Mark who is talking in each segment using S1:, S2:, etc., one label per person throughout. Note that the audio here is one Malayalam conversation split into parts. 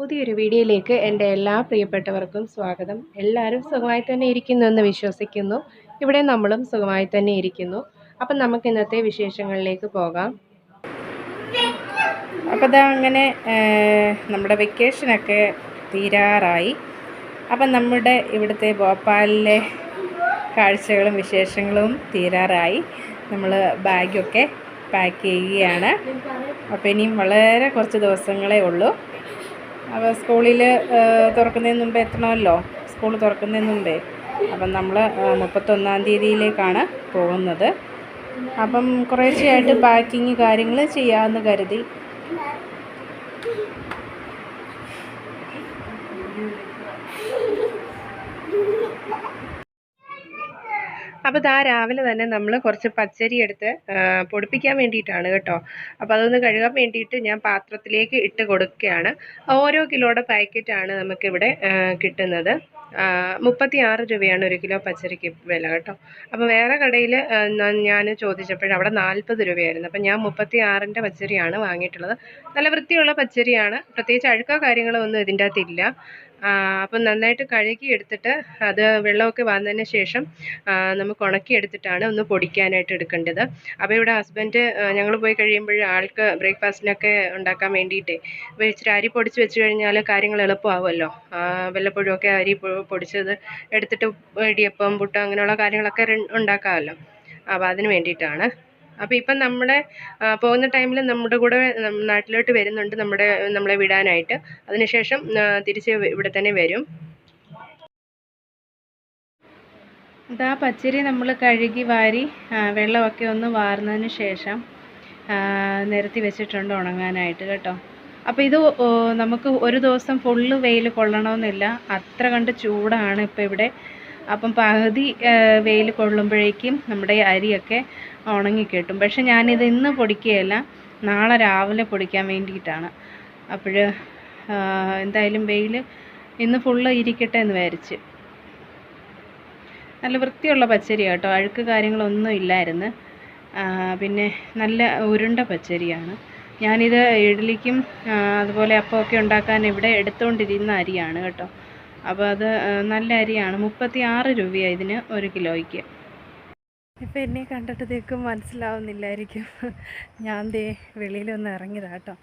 S1: പുതിയൊരു വീഡിയോയിലേക്ക് എന്റെ എല്ലാ പ്രിയപ്പെട്ടവർക്കും സ്വാഗതം. എല്ലാവരും സുഖമായി തന്നെ ഇരിക്കുന്നു എന്ന് വിശ്വസിക്കുന്നു. ഇവിടെ നമ്മളും സുഖമായി തന്നെ ഇരിക്കുന്നു. അപ്പം നമുക്ക് ഇന്നത്തെ വിശേഷങ്ങളിലേക്ക് പോകാം. അപ്പോൾ ഇതാ അങ്ങനെ നമ്മുടെ വെക്കേഷനൊക്കെ തീരാറായി. അപ്പം നമ്മുടെ ഇവിടുത്തെ ഭോപ്പാലിലെ കാഴ്ചകളും വിശേഷങ്ങളും തീരാറായി. നമ്മൾ ബാഗൊക്കെ പാക്ക് ചെയ്യുകയാണ്. അപ്പോൾ ഇനിയും വളരെ കുറച്ച് ദിവസങ്ങളേ ഉള്ളൂ. അപ്പോൾ സ്കൂളിൽ തുറക്കുന്നതിന് മുമ്പേ എത്തണമല്ലോ? സ്കൂൾ തുറക്കുന്നതിന് മുമ്പേ. അപ്പം നമ്മൾ മുപ്പത്തൊന്നാം തീയതിയിലേക്കാണ് പോകുന്നത്. അപ്പം കുറേശ്ശെയായിട്ട് പാക്കിങ് കാര്യങ്ങൾ ചെയ്യാമെന്ന് കരുതി. അപ്പോൾ ഇതാ രാവിലെ തന്നെ നമ്മൾ കുറച്ച് പച്ചരി എടുത്ത് പൊടിപ്പിക്കാൻ വേണ്ടിയിട്ടാണ് കേട്ടോ. അപ്പോൾ അതൊന്ന് കഴുകാൻ വേണ്ടിയിട്ട് ഞാൻ പാത്രത്തിലേക്ക് ഇട്ട് കൊടുക്കുകയാണ്. ഓരോ കിലോയുടെ പാക്കറ്റാണ് നമുക്കിവിടെ കിട്ടുന്നത്. മുപ്പത്തി ആറ് രൂപയാണ് ഒരു കിലോ പച്ചരിക്ക് വില കേട്ടോ. അപ്പോൾ വേറെ കടയിൽ ഞാൻ ചോദിച്ചപ്പോൾ അവിടെ നാൽപ്പത് രൂപയായിരുന്നു. അപ്പോൾ ഞാൻ മുപ്പത്തി ആറിന്റെ പച്ചരിയാണ് വാങ്ങിയിട്ടുള്ളത്. നല്ല വൃത്തിയുള്ള പച്ചരിയാണ്. പ്രത്യേകിച്ച് അഴുക്കോ കാര്യങ്ങളോ ഒന്നും ഇതിന്റെ അകത്തില്ല അപ്പം നന്നായിട്ട് കഴുകി എടുത്തിട്ട് അത് വെള്ളമൊക്കെ വന്നതിന് ശേഷം നമുക്ക് ഉണക്കി എടുത്തിട്ടാണ് ഒന്ന് പൊടിക്കാനായിട്ട് എടുക്കേണ്ടത്. അപ്പോൾ ഇവിടെ ഹസ്ബൻഡ് ഞങ്ങൾ പോയി കഴിയുമ്പോൾ ആൾക്ക് ബ്രേക്ക്ഫാസ്റ്റിനൊക്കെ ഉണ്ടാക്കാൻ വേണ്ടിയിട്ടേ അപ്പോൾ ഇച്ചിരി അരി പൊടിച്ച് വെച്ച് കഴിഞ്ഞാൽ കാര്യങ്ങൾ എളുപ്പമാവുമല്ലോ. വല്ലപ്പോഴും ഒക്കെ അരി പൊടിച്ചത് എടുത്തിട്ട് ഇടിയപ്പം പുട്ട് അങ്ങനെയുള്ള കാര്യങ്ങളൊക്കെ ഉണ്ടാക്കാമല്ലോ. അപ്പോൾ അതിന് വേണ്ടിയിട്ടാണ് അപ്പോൾ ഇപ്പം നമ്മുടെ പോകുന്ന ടൈമിൽ നമ്മുടെ കൂടെ നാട്ടിലോട്ട് വരുന്നുണ്ട് നമ്മുടെ നമ്മളെ വിടാനായിട്ട്. അതിനുശേഷം തിരിച്ച് ഇവിടെ തന്നെ വരും. ഇതാ പച്ചരി നമ്മൾ കഴുകി വാരി വെള്ളമൊക്കെ ഒന്ന് വാർന്നതിന് ശേഷം നിരത്തി വെച്ചിട്ടുണ്ട് ഉണങ്ങാനായിട്ട് കേട്ടോ. അപ്പോൾ ഇത് നമുക്ക് ഒരു ദിവസം ഫുള്ള് വെയിൽ കൊള്ളണമെന്നില്ല അത്ര കണ്ട് ചൂടാണ് ഇപ്പോൾ ഇവിടെ. അപ്പം പകുതി വെയിൽ കൊള്ളുമ്പോഴേക്കും നമ്മുടെ അരിയൊക്കെ ഉണങ്ങിക്കിട്ടും. പക്ഷെ ഞാനിത് ഇന്ന് പൊടിക്കുകയല്ല നാളെ രാവിലെ പൊടിക്കാൻ വേണ്ടിയിട്ടാണ്. അപ്പോൾ എന്തായാലും വെയിൽ ഇന്ന് ഫുള്ള് ഇരിക്കട്ടെ എന്ന് വിചാരിച്ച്. നല്ല വൃത്തിയുള്ള പച്ചരി കേട്ടോ. അഴുക്ക് കാര്യങ്ങളൊന്നും ഇല്ലായിരുന്നു. പിന്നെ നല്ല ഉരുണ്ട പച്ചരിയാണ്. ഞാനിത് ഇഡ്ഡലിക്കും അതുപോലെ അപ്പമൊക്കെ ഉണ്ടാക്കാൻ ഇവിടെ എടുത്തുകൊണ്ടിരുന്ന അരിയാണ് കേട്ടോ. അപ്പോൾ അത് നല്ല അരിയാണ്. മുപ്പത്തി ആറ് രൂപയാണ് ഇതിന് ഒരു കിലോയ്ക്ക്. ഇപ്പം എന്നെ കണ്ടിട്ടതേക്കും മനസ്സിലാവുന്നില്ലായിരിക്കും. ഞാൻ ദേ വെളിയിലൊന്ന് ഇറങ്ങിയതാ കേട്ടോ.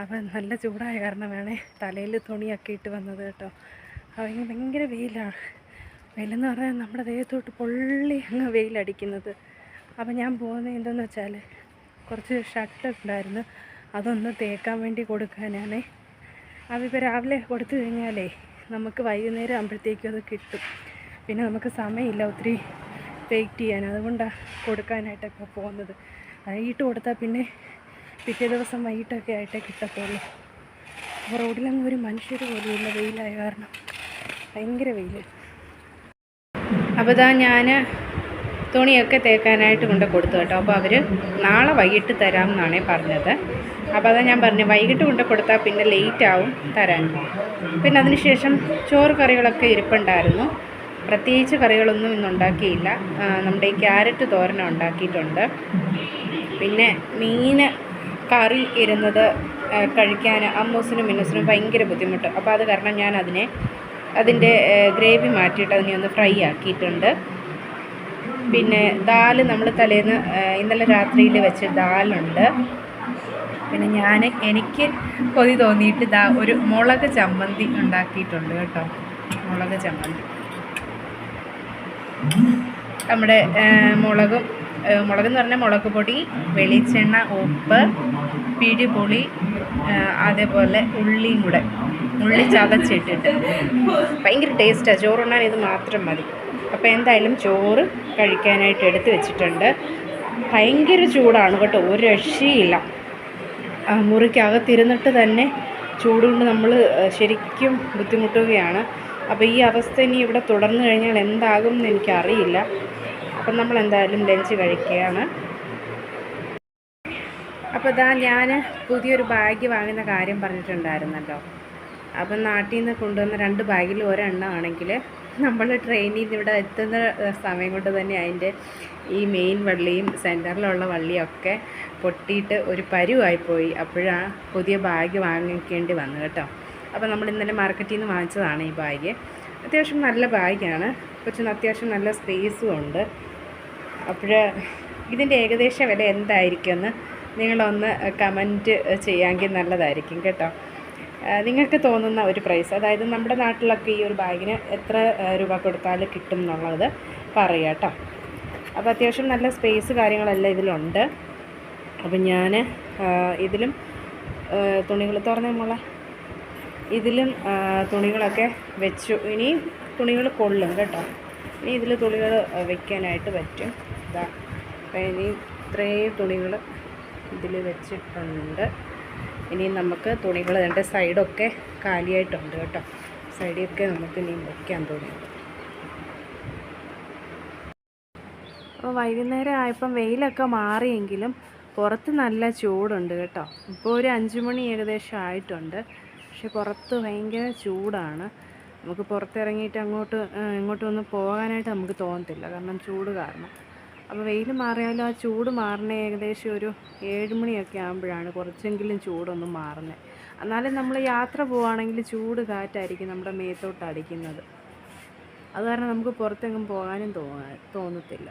S1: അപ്പം നല്ല ചൂടായ കാരണം വേണേ തലയിൽ തുണിയൊക്കെ ഇട്ട് വന്നത് കേട്ടോ. അപ്പം ഭയങ്കര വെയിലാണ് വെയിലെന്ന് പറഞ്ഞാൽ നമ്മുടെ ദേഹത്തോട്ട് പൊള്ളി അങ്ങ് വെയിലടിക്കുന്നത്. അപ്പം ഞാൻ പോകുന്നത് എന്തെന്ന് വെച്ചാൽ കുറച്ച് ഷർട്ട് ഉണ്ടായിരുന്നു. അതൊന്ന് തേക്കാൻ വേണ്ടി കൊടുക്കാനാണേ. അപ്പം ഇപ്പോൾ രാവിലെ കൊടുത്തു കഴിഞ്ഞാലേ നമുക്ക് വൈകുന്നേരം ആകുമ്പോഴത്തേക്കും അത് കിട്ടും. പിന്നെ നമുക്ക് സമയമില്ല ഒത്തിരി വെയിറ്റ് ചെയ്യാൻ. അതുകൊണ്ടാണ് കൊടുക്കാനായിട്ടൊക്കെ പോകുന്നത്. വൈകിട്ട് കൊടുത്താൽ പിന്നെ പിറ്റേ ദിവസം വൈകിട്ടൊക്കെ ആയിട്ടേ കിട്ടത്തുള്ളൂ. അപ്പോൾ റോഡിലങ്ങ് ഒരു മനുഷ്യർ പോലും ഇല്ല. വെയിലായ കാരണം. ഭയങ്കര വെയിൽ അപ്പോൾ ഇതാ ഞാൻ തുണിയൊക്കെ തേക്കാനായിട്ട് കൊണ്ട് കൊടുത്തു കേട്ടോ. അപ്പോൾ അവർ നാളെ വൈകിട്ട് തരാം എന്നാണ് പറഞ്ഞത്. അപ്പോൾ അതാ ഞാൻ പറഞ്ഞു വൈകിട്ട് കൊണ്ട് കൊടുത്താൽ പിന്നെ ലേറ്റ് ആവും തരാൻ. പിന്നെ അതിന് ശേഷം ചോറ് കറികളൊക്കെ ഇരിപ്പുണ്ടായിരുന്നു. പ്രത്യേകിച്ച് കറികളൊന്നും ഇന്ന് ഉണ്ടാക്കിയില്ല. നമ്മുടെ ഈ ക്യാരറ്റ് തോരൻ ഉണ്ടാക്കിയിട്ടുണ്ട്. പിന്നെ മീൻ കറി ഇരുന്നത് കഴിക്കാൻ അമ്മൂസിനും മിന്നൂസിനും ഭയങ്കര ബുദ്ധിമുട്ട്. അപ്പോൾ അത് കാരണം ഞാൻ അതിനെ അതിന്റെ ഗ്രേവി മാറ്റിയിട്ട് അതിനെ ഒന്ന് ഫ്രൈ ആക്കിയിട്ടുണ്ട്. പിന്നെ ദാൽ നമ്മൾ തലേന്ന് ഇന്നലെ രാത്രിയിൽ വെച്ച ദാലുണ്ട്. പിന്നെ ഞാൻ എനിക്ക് കൊതി തോന്നിയിട്ട് ദാ ഒരു മുളക് ചമ്മന്തി ഉണ്ടാക്കിയിട്ടുണ്ട് കേട്ടോ. മുളക് ചമ്മന്തി. നമ്മുടെ മുളകും മുളകെന്ന് പറഞ്ഞാൽ മുളക് പൊടി വെളിച്ചെണ്ണ ഉപ്പ് പിഴിപുളി അതേപോലെ ഉള്ളിയും കൂടെ. ഉള്ളി ചതച്ചിട്ടിട്ട്. ഭയങ്കര ടേസ്റ്റാണ് ചോറുണ്ണാൻ ഇത് മാത്രം മതി. അപ്പോൾ എന്തായാലും ചോറ് കഴിക്കാനായിട്ട് എടുത്തു വെച്ചിട്ടുണ്ട്. ഭയങ്കര ചൂടാണ് കേട്ടോ ഒരു രക്ഷയില്ല. മുറിക്കകത്തിരുന്നിട്ട് തന്നെ ചൂടുകൊണ്ട് നമ്മൾ ശരിക്കും ബുദ്ധിമുട്ടുകയാണ്. അപ്പോൾ ഈ അവസ്ഥ ഇനി ഇവിടെ തുടർന്നു കഴിഞ്ഞാൽ എന്താകും എന്ന് എനിക്കറിയില്ല. അപ്പം നമ്മൾ എന്തായാലും ലഞ്ച് കഴിക്കുകയാണ്. അപ്പോൾ ഇതാ ഞാൻ പുതിയൊരു ബാഗ് വാങ്ങുന്ന കാര്യം പറഞ്ഞിട്ടുണ്ടായിരുന്നല്ലോ. അപ്പം നാട്ടിൽ നിന്ന് കൊണ്ടുവന്ന രണ്ട് ബാഗിൽ ഒരെണ്ണം ആണെങ്കിൽ നമ്മൾ ട്രെയിനിൽ നിന്ന് ഇവിടെ എത്തുന്ന സമയം കൊണ്ട് തന്നെ അതിന്റെ ഈ മെയിൻ വള്ളിയും സെന്ററിലുള്ള വള്ളിയൊക്കെ പൊട്ടിയിട്ട് ഒരു പരുവായിപ്പോയി അപ്പോഴാണ് പുതിയ ബാഗ് വാങ്ങിക്കേണ്ടി വന്നു കേട്ടോ. അപ്പോൾ നമ്മൾ ഇന്നലെ മാർക്കറ്റിൽ നിന്ന് വാങ്ങിച്ചതാണ് ഈ ബാഗ്. അത്യാവശ്യം നല്ല ബാഗാണ്. കൊച്ചിന് അത്യാവശ്യം നല്ല സ്പേസും ഉണ്ട്. അപ്പോൾ ഇതിന്റെ ഏകദേശ വില എന്തായിരിക്കുമെന്ന് നിങ്ങളൊന്ന് കമന്റ് ചെയ്യാമെങ്കിൽ നല്ലതായിരിക്കും കേട്ടോ. നിങ്ങൾക്ക് തോന്നുന്ന ഒരു പ്രൈസ് അതായത് നമ്മുടെ നാട്ടിലൊക്കെ ഈ ഒരു ബാഗിന് എത്ര രൂപ കൊടുത്താൽ കിട്ടും എന്നുള്ളത് പറയുക കേട്ടോ അപ്പോൾ അത്യാവശ്യം നല്ല സ്പേസ് കാര്യങ്ങളെല്ലാം ഇതിലുണ്ട്. അപ്പം ഞാൻ ഇതിലും തുണികൾ തുറന്നേ മോളെ. ഇതിലും തുണികളൊക്കെ വെച്ചു. ഇനി തുണികൾ കൊള്ളും കേട്ടോ. ഇനി ഇതിൽ തുണികൾ വെക്കാനായിട്ട് പറ്റും. ഇതാ അപ്പം ഇനി ഇത്രയും തുണികൾ ഇതിൽ വെച്ചിട്ടുണ്ട്. ഇനി നമുക്ക് തുണികൾ അതിന്റെ സൈഡൊക്കെ കാലിയായിട്ടുണ്ട് കേട്ടോ. സൈഡിലൊക്കെ നമുക്ക് ഇനി വയ്ക്കാൻ തുണി അപ്പോൾ വൈകുന്നേരം ആയപ്പം വെയിലൊക്കെ മാറിയെങ്കിലും പുറത്ത് നല്ല ചൂടുണ്ട് കേട്ടോ. ഇപ്പോൾ ഒരു അഞ്ച് മണി ഏകദേശം ആയിട്ടുണ്ട്. പക്ഷെ പുറത്ത് ഭയങ്കര ചൂടാണ്. നമുക്ക് പുറത്തിറങ്ങിയിട്ട് അങ്ങോട്ട് ഇങ്ങോട്ടൊന്നും ഇങ്ങോട്ടും പോകാനായിട്ട് നമുക്ക് തോന്നത്തില്ല. കാരണം ചൂട് കാരണം. അപ്പോൾ വെയിൽ മാറിയാലും ആ ചൂട് മാറണ ഏകദേശം ഒരു ഏഴ് മണിയൊക്കെ ആകുമ്പോഴാണ് കുറച്ചെങ്കിലും ചൂടൊന്നും മാറുന്നത് എന്നാലും നമ്മൾ യാത്ര പോവുകയാണെങ്കിൽ ചൂട് കാറ്റായിരിക്കും നമ്മുടെ മേത്തോട്ട് അടിക്കുന്നത്. അത് കാരണം നമുക്ക് പുറത്തെങ്ങും പോകാനും തോന്നാ തോന്നത്തില്ല.